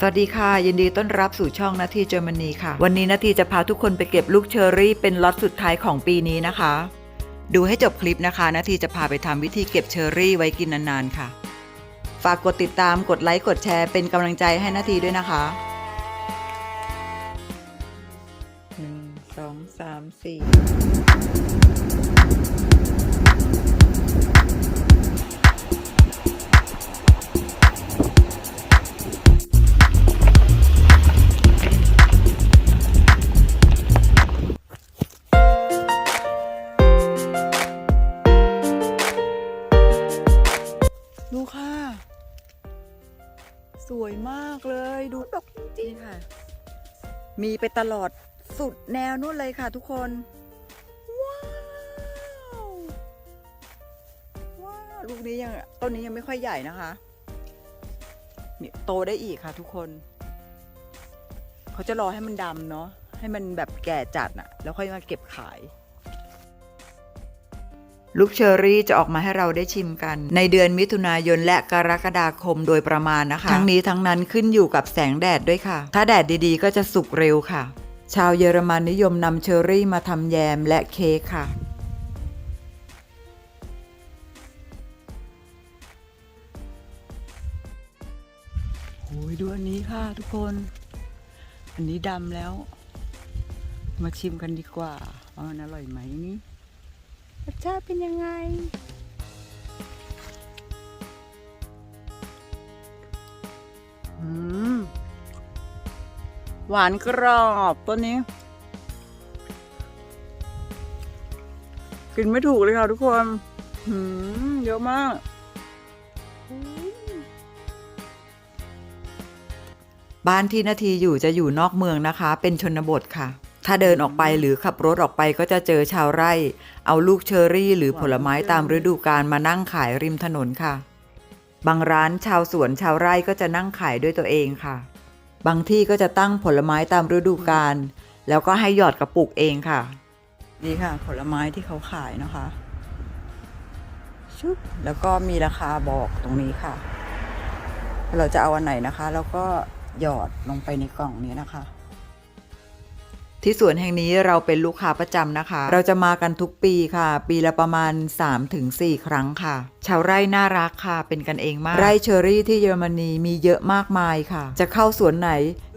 สวัสดีค่ะ ยินดีต้อนรับสู่ช่องนาทีเยอรมนีค่ะ วันนี้นาทีจะพาทุกคนไปเก็บลูกเชอร์รี่เป็นล็อตสุดท้ายของปีนี้นะคะ ดูให้จบคลิปนะคะนาทีจะพาไปทำวิธีเก็บเชอร์รี่ไว้กินนานๆค่ะ ฝากกดติดตามกดไลค์กดแชร์เป็นกำลังใจให้นาทีด้วยนะคะหนึ่งสองสามสี่ากเลยดูดอกจริงๆค่ะ มีไปตลอดสุดแนวนู่นเลยค่ะทุกคน ว้าวว้าวลูกนี้ยังต้นนี้ยังไม่ค่อยใหญ่นะคะมีโตได้อีกค่ะทุกคน เขาจะรอให้มันดำเนาะให้มันแบบแก่จัดน่ะ แล้วค่อยมาเก็บขาย ลูกเชอรี่จะออกมาให้เราได้ชิมกัน ในเดือนมิถุนายนและกรกฎาคมโดยประมาณนะคะ ทั้งนี้ทั้งนั้นขึ้นอยู่กับแสงแดดด้วยค่ะ ถ้าแดดดีๆ ก็จะสุกเร็วค่ะ ชาวเยอรมันนิยมนำเชอรี่มาทำแยมและเค้กค่ะโอ้ยดูอันนี้ค่ะทุกคน อันนี้ดำแล้ว มาชิมกันดีกว่าว่ามันอร่อยไหมนี่ ชาติเป็นยังไงอืมหวานกรอบตัวนี้ กินไม่ถูกเลยค่ะทุกคนหืมเยอะมากบ้านที่นาทีอยู่จะอยู่นอกเมืองนะคะ เป็นชนบทค่ะ ถ้าเดินออกไปหรือขับรถออกไปก็จะเจอชาวไร่ เอาลูกเชอร์รี่หรือผลไม้ตามฤดูกาลมานั่งขายริมถนนค่ะ บางร้านชาวสวนชาวไร่ก็จะนั่งขายด้วยตัวเองค่ะ บางที่ก็จะตั้งผลไม้ตามฤดูกาลแล้วก็ให้หยอดกระปุกเองค่ะ นี่ค่ะ ผลไม้ที่เขาขายนะคะชุบแล้วก็มีราคาบอกตรงนี้ค่ะ เราจะเอาอันไหนนะคะ แล้วก็หยอดลงไปในกล่องนี้นะคะ ที่สวนแห่งนี้เราเป็นลูกค้าประจำนะคะ เราจะมากันทุกปีค่ะ ปีละประมาณ 3-4 ครั้งค่ะ ชาวไร่น่ารักค่ะเป็นกันเองมาก ไร่เชอรี่ที่เยอรมนีมีเยอะมากมายค่ะ จะเข้าสวนไหน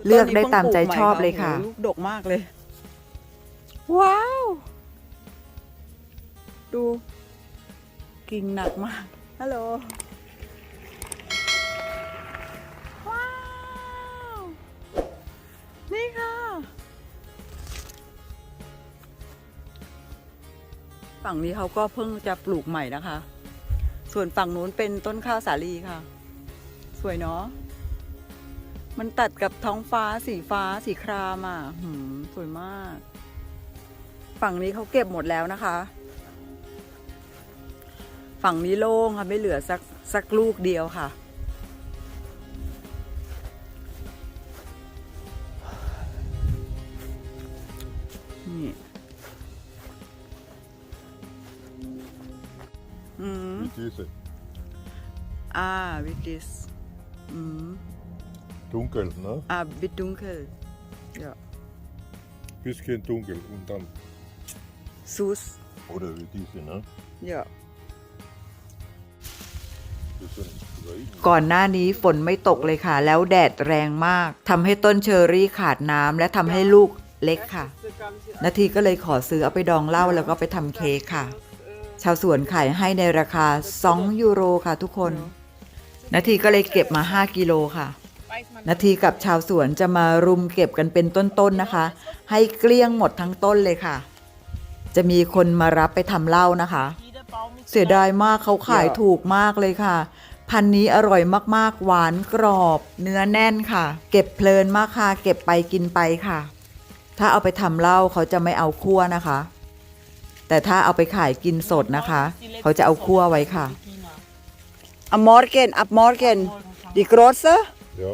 เลือกได้ตามใจชอบเลยค่ะลูกดกมากเลย ว้าว ดูกิ่งหนักมากฮัลโหล ฝั่งนี้เขาก็เพิ่งจะปลูกใหม่นะคะ ส่วนฝั่งนู้นเป็นต้นข้าวสาลีค่ะ สวยเนาะ มันตัดกับท้องฟ้าสีฟ้าสีครามอะหืมสวยมาก ฝั่งนี้เขาเก็บหมดแล้วนะคะ ฝั่งนี้โล่งค่ะไม่เหลือสักสักลูกเดียวค่ะนี่ อืม Wie diese. อ่า with this อืม Dunkel, ne? อ่า bit dunkel ja Bisschen dunkel und dann. sus Oder wie diese, ne? ja Das sind Regen. ก่อนหน้านี้ฝนไม่ตกเลยค่ะ แล้วแดดแรงมากทำให้ต้นเชอรี่ขาดน้ำและทำให้ลูกเล็กค่ะ นาทีก็เลยขอซื้อเอาไปดองเหล้าแล้วก็ไปทำเค้กค่ะ ชาวสวนขายให้ในราคา 2 ยูโรค่ะทุกคน นาทีก็เลยเก็บมา 5 กิโลค่ะ นาทีกับชาวสวนจะมารุมเก็บกันเป็นต้นๆนะคะ ให้เกลี้ยงหมดทั้งต้นเลยค่ะ จะมีคนมารับไปทำเหล้านะคะ เสียดายมากเขาขายถูกมากเลยค่ะ พันธุ์นี้อร่อยมากๆ หวานกรอบ เนื้อแน่นค่ะ เก็บเพลินมากค่ะ เก็บไปกินไปค่ะ ถ้าเอาไปทำเหล้าเขาจะไม่เอาคั่วนะคะ แต่ถ้าเอาไปขายกินสดนะคะ เขาจะเอาคั่วไว้ค่ะอมอร์เกนอับมอร์เกนดีกรอส Ja.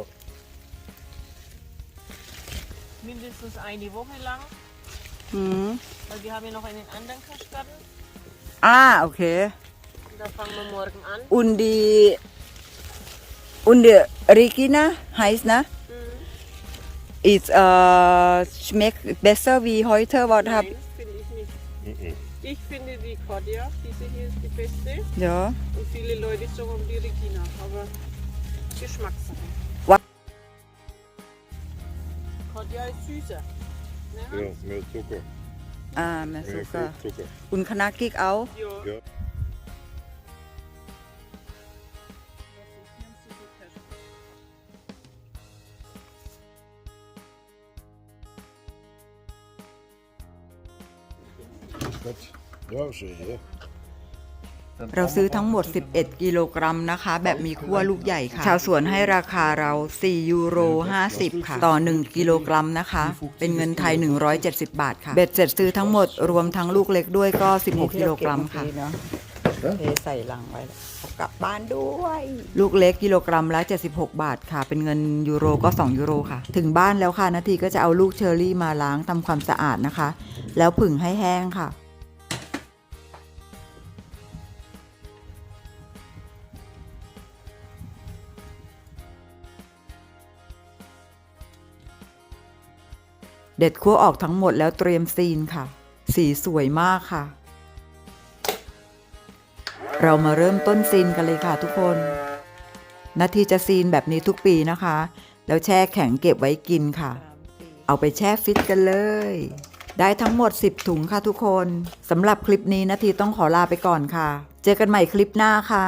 mindestens eine Woche lang, อืม weil wir haben ja noch einen anderen Kaskaden. อ่าโอเค Da fangen wir morgen an. und die und die Regina heißt ne Mhm. It's uh schmeckt besser wie heute was hab Ich finde die Cordia, diese hier ist die beste. ja Und viele Leute sagen die Regina, aber Geschmackssache. Wa- Cordia ist süßer. Ne, Ja, mehr Zucker. ah mehr Mehr Zucker und knackig auch Ja. Ja. เราซื้อทั้งหมด 11 กิโลกรัมนะคะ แบบมีขั้วลูกใหญ่ค่ะ ชาวสวนให้ราคาเรา 4 ยูโร 50 ค่ะ ต่อ 1 กิโลกรัมนะคะ เป็นเงินไทย 170 บาทค่ะ เบ็ดเสร็จซื้อทั้งหมดรวมทั้งลูกเล็กด้วยก็ 16 กิโลกรัมค่ะเทใส่ลังไว้เอากลับบ้านด้วย ลูกเล็กกิโลกรัมละ 76 บาทค่ะ เป็นเงินยูโรก็ 2 ยูโรค่ะ ถึงบ้านแล้วค่ะนาทีก็จะเอาลูกเชอร์รี่มาล้างทำความสะอาดนะคะ แล้วผึ่งให้แห้งค่ะ เด็ดขั้วออกทั้งหมดแล้วเตรียมซีนค่ะ สีสวยมากค่ะ เรามาเริ่มต้นซีนกันเลยค่ะทุกคนนาทีจะซีนแบบนี้ทุกปีนะคะ แล้วแช่แข็งเก็บไว้กินค่ะ เอาไปแช่ฟิตกันเลย ได้ทั้งหมด 10 ถุงค่ะทุกคนสำหรับคลิปนี้นาทีต้องขอลาไปก่อนค่ะ เจอกันใหม่คลิปหน้าค่ะ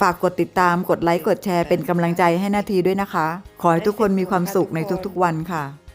ฝากกดติดตามกดไลค์กดแชร์เป็นกำลังใจให้นาทีด้วยนะคะ ขอให้ทุกคนมีความสุขในทุกๆวันค่ะ